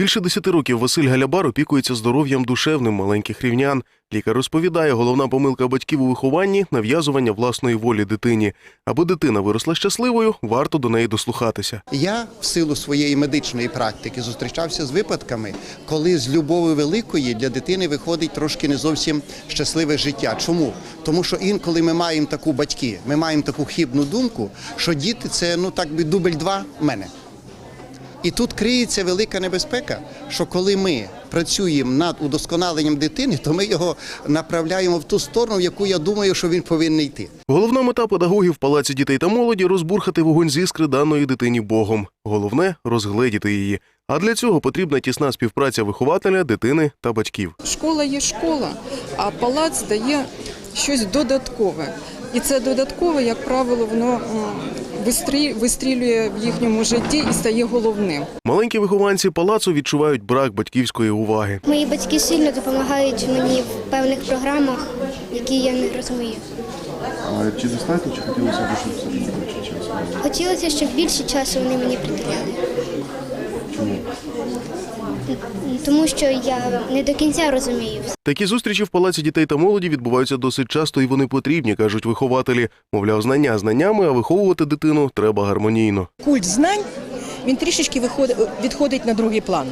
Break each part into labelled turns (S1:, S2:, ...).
S1: Більше десяти років Василь Галябар опікується здоров'ям душевним маленьких рівнян. Лікар розповідає, головна помилка батьків у вихованні нав'язування власної волі дитині. Аби дитина виросла щасливою, варто до неї дослухатися.
S2: Я в силу своєї медичної практики зустрічався з випадками, коли з любові великої для дитини виходить трошки не зовсім щасливе життя. Чому? Тому що інколи ми маємо таку батьки, ми маємо таку хибну думку, що діти це ну так би дубль два мене. І тут криється велика небезпека, що коли ми працюємо над удосконаленням дитини, то ми його направляємо в ту сторону, в яку я думаю, що він повинен йти.
S1: Головна мета педагогів палаці дітей та молоді розбурхати вогонь з іскри даної дитині Богом. Головне розгледіти її. А для цього потрібна тісна співпраця вихователя, дитини та батьків.
S3: Школа є школа, а палац дає щось додаткове. І це додаткове, як правило, воно вистрілює в їхньому житті і стає головним.
S1: Маленькі вихованці палацу відчувають брак батьківської уваги.
S4: Мої батьки сильно допомагають мені в певних програмах, які я не розумію.
S5: А чи достатньо, чи хотілося б, щоб все більше часу?
S4: Хотілося, щоб більше часу вони мені приділяли.
S5: Чому?
S4: Тому що я не до кінця розумію.
S1: Такі зустрічі в палаці дітей та молоді відбуваються досить часто і вони потрібні, кажуть вихователі. Мовляв, знання знаннями, а виховувати дитину треба гармонійно.
S6: культ знань він трішечки відходить на другий план.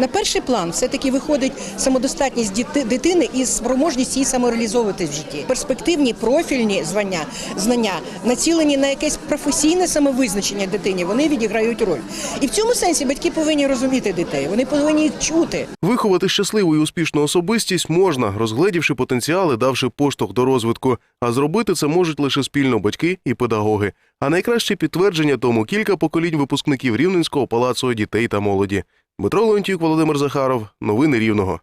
S6: На перший план все-таки виходить самодостатність дитини і спроможність її самореалізовуватись в житті. Перспективні профільні звання, знання, націлені на якесь професійне самовизначення дитині, вони відіграють роль. І в цьому сенсі батьки повинні розуміти дітей, вони повинні їх чути.
S1: Виховати щасливу і успішну особистість можна, розгледівши потенціали, давши поштовх до розвитку. А зробити це можуть лише спільно батьки і педагоги. А найкраще підтвердження тому кілька поколінь випускників Рівненського палацу дітей та молоді. Дмитро Леонтьюк, Володимир Захаров. Новини Рівного.